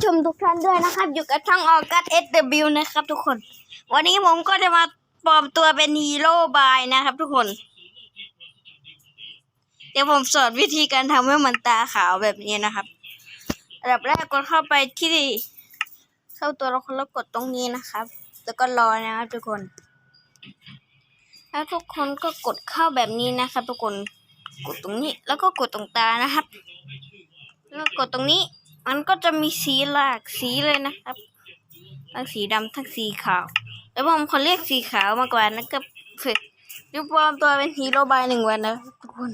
ผู้ชมทุกท่านด้วยนะครับ อยู่กับช่องออกัสเอสเดบิวนะครับ ทุกคน วันนี้ผมก็จะมาปลอมตัวเป็นฮีโร่บายนะครับ ทุกคน เดี๋ยวผมสอนวิธีการทำให้มันตาขาวแบบนี้นะครับอันดับแรกกดเข้าไปที่เข้าตัวละครแล้วกดตรงนี้นะครับ แล้วก็รอนะครับ ทุกคน แล้วทุกคนก็กดเข้าแบบนี้นะครับ ทุกคน กดตรงนี้แล้วก็กดตรงตานะครับ แล้วกดตรงนี้ มันก็จะมีสีหลากสีเลยนะครับ ทั้งสีดำทั้งสีขาว แล้วผมขอเรียกสีขาวมากกว่านะครับเพื่อดูปลอมตัวเป็นฮีโร่บายหนึ่งวันนะทุกคน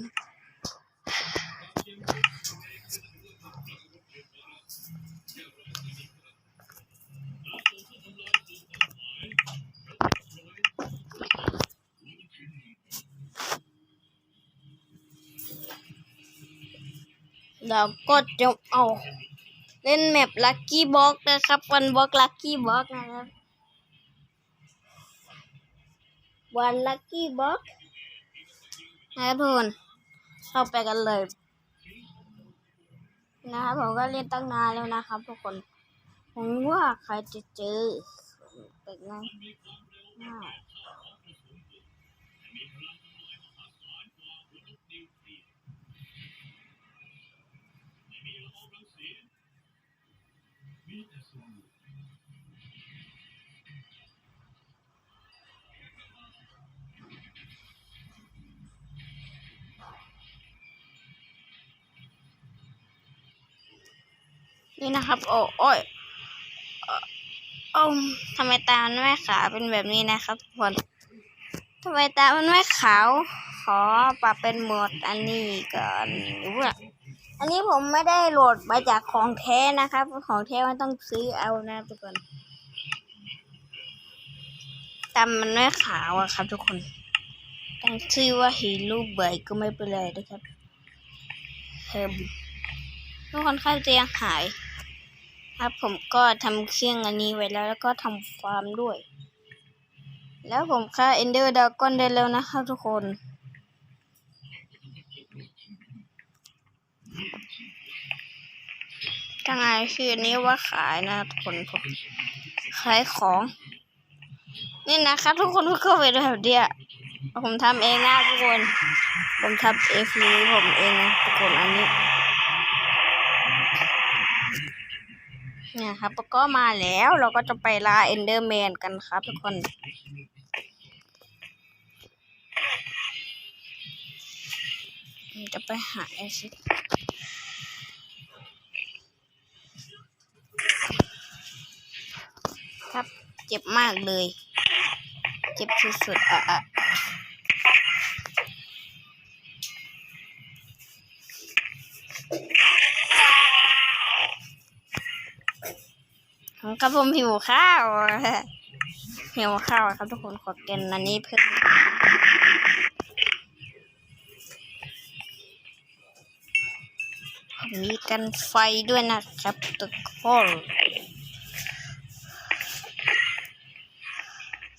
เราก็จะเอา เล่นแมปลัคกี้บ็อกนะครับวันบ็อกลัคกี้บ็อกนะครับวันลัคกี้บ็อกนะครับทุกคนเข้าไปกันเลย นะครับผมก็เล่นตั้งนานแล้วนะครับ ทุกคนผมว่าใครจะเจอเป็นไง นี่นะครับ โอ้โอ้ยเออโอ้ทำไมตามันไม่ขาวเป็นแบบนี้นะครับทุกคนทำไมตามันไม่ขาว ขอปรับเป็นโหมดอันนี้ก่อนอว่าอันนี้ผมไม่ได้โหลดมาจากของแท้นะครับ ของแท้มันต้องซื้อเอานะทุกคนตามันไม่ขาวอะครับ ทุกคนตั้งชื่อว่าฮีร่เบย์ก็ไม่เป็นไรนะครับเฮมทุกคนเข้าใจยังหาย ครับผมก็ทำเครื่องอันนี้ไว้แล้ว แล้วก็ทำฟาร์มด้วย แล้วผมฆ่าเอนเดอร์ดากอนได้แล้วนะครับทุกคนทางไงคืออันนี้ว่าขายนะทุกคนผมขายของ นี่นะครับทุกคนก็เข้าไปดูแบบเดียวผมทำเองนะทุกคน ผมทำเองฟรีผมเองนะทุกคนอันนี้ เนี่ยครับก็มาแล้วเราก็จะไปล่าเอนเดอร์แมนกันครับทุกคนจะไปหาไอซิครับ เจ็บมากเลย เจ็บสุดๆอะ อะครับผมหิวข้าว หิวข้าวครับทุกคนขอกินอันนี้เพิ่มมีกันไฟด้วยนะครับทุกคน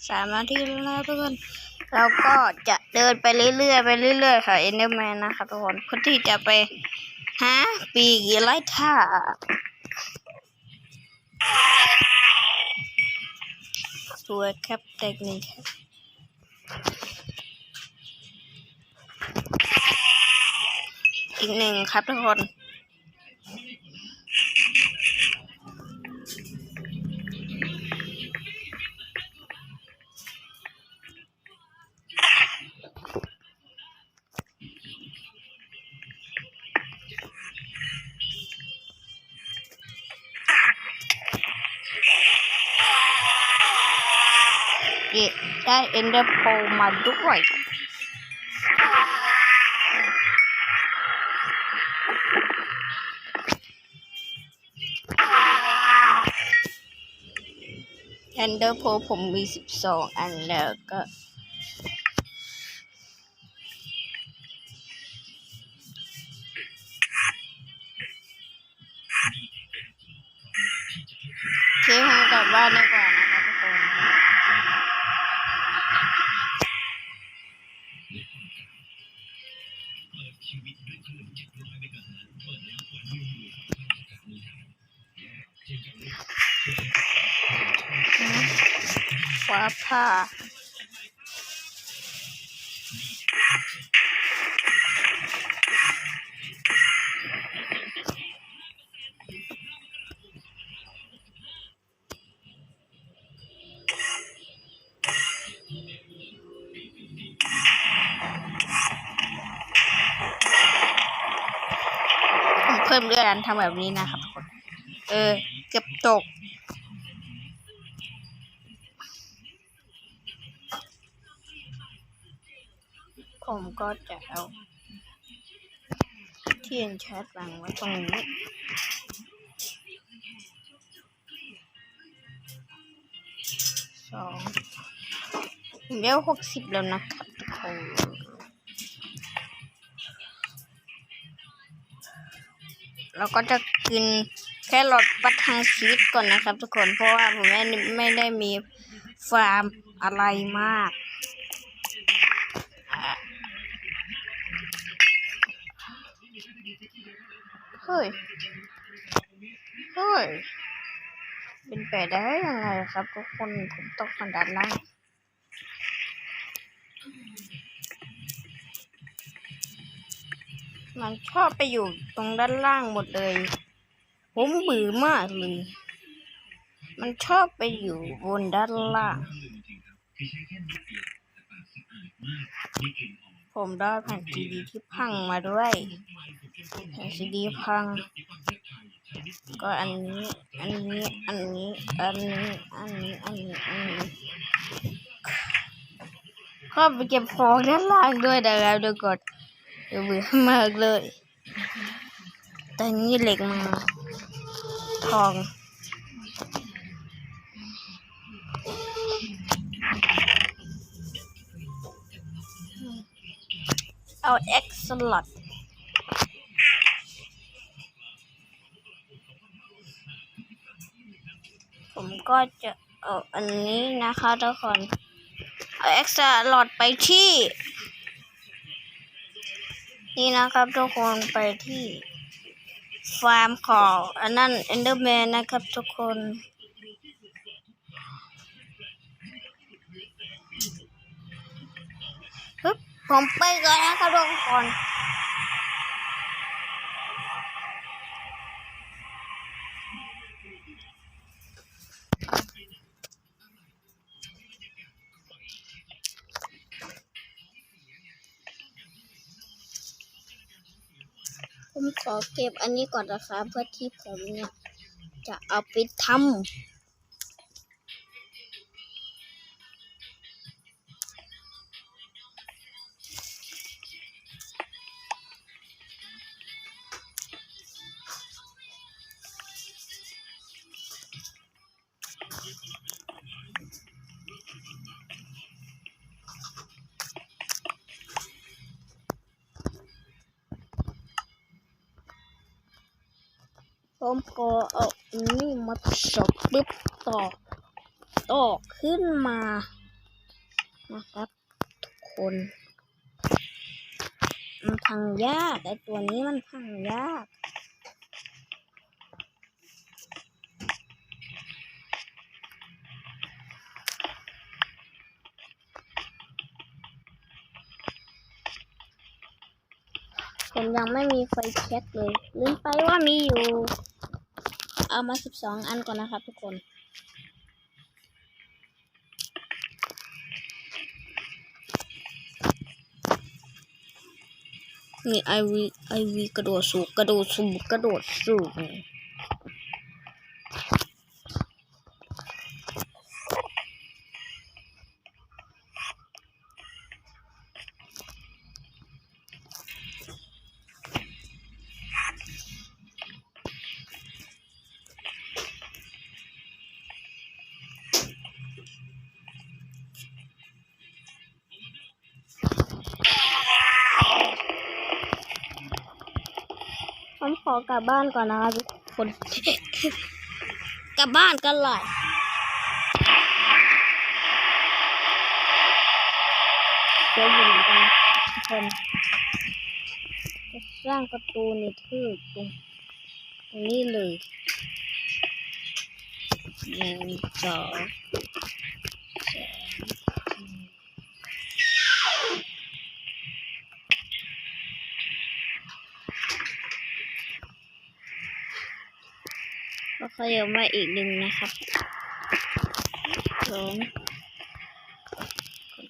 สามนาทีแล้วทุกคนเราก็จะเดินไปเรื่อยๆไปเรื่อยๆค่ะเอ็นเดอร์แมนนะครับทุกคนเพื่อที่จะไปหาปีกไล่ท่า ตัวแคปเทคนิคครับอีกหนึ่งครับทุกคน เก็บได้เอนเดอร์โพมาด้วยเอนเดอร์โพผมมีสิบสองอันแล้วก็ ฟ้าผ่าผมเพิ่มเลือดการทำแบบนี้นะครับทุกคน เออ เก็บตก ผมก็จะเอาเทียนแชทวางไว้ตรงนี้สองผมได้หกสิบแล้วนะครับทุกคนเราก็จะกินแค่หลอดประทังชีวิตก่อนนะครับทุกคนเพราะว่าผมไม่ได้ไม่ได้มีฟาร์มอะไรมากอะ เฮ้ย เฮ้ย เป็นไปได้ยังไงครับทุกคนผมตกมาด้านล่างมันชอบไปอยู่ตรงด้านล่างหมดเลยผมเบื่อมากเลย มันชอบไปอยู่บนด้านล่าง ผมได้แผ่นซีดีที่พังมาด้วยแผ่นซีดีพัง ก็อันนี้ อันนี้ อันนี้ อันนี้ อันนี้ อันนี้ อันนี้ก็ไปเก็บของด้านล่างด้วยนะครับทุกคนเบื่อมากเลยแต่นี่เหล็กมา ทอง เอา X slot ผมก็จะเอาอันนี้นะคะทุกคน เอา X slot ไปที่ นี่นะครับทุกคนไปที่ ฟาร์มของอันนั้น Enderman นะครับทุกคนฮึบ ผมไปก่อนนะครับทุกคนผมขอเก็บอันนี้ก่อนนะคะเพื่อที่ผมเนี่ยจะเอาไปทำ ผมก็เอาอันนี้มาสอบปึ๊บต่อต่อขึ้นมานะครับทุกคนมันพังยากไอตัวนี้มันพังยาก ผมยังไม่มีไฟแช็กเลยลืมไปว่ามีอยู่ เอามาสิบสองอันก่อนนะครับทุกคนนี่ไอวีไอวีกระโดดสูงกระโดดสูงกระโดดสูง ผมขอกลับบ้านก่อนนะครับทุกคน กลับบ้านกันเลยเดี๋ยวอยู่กันทุกคนจะสร้างประตูในทืบตรงตรงนี้เลยหนึ่งสอง ก็ขยับมาอีกหนึ่งนะครับสอง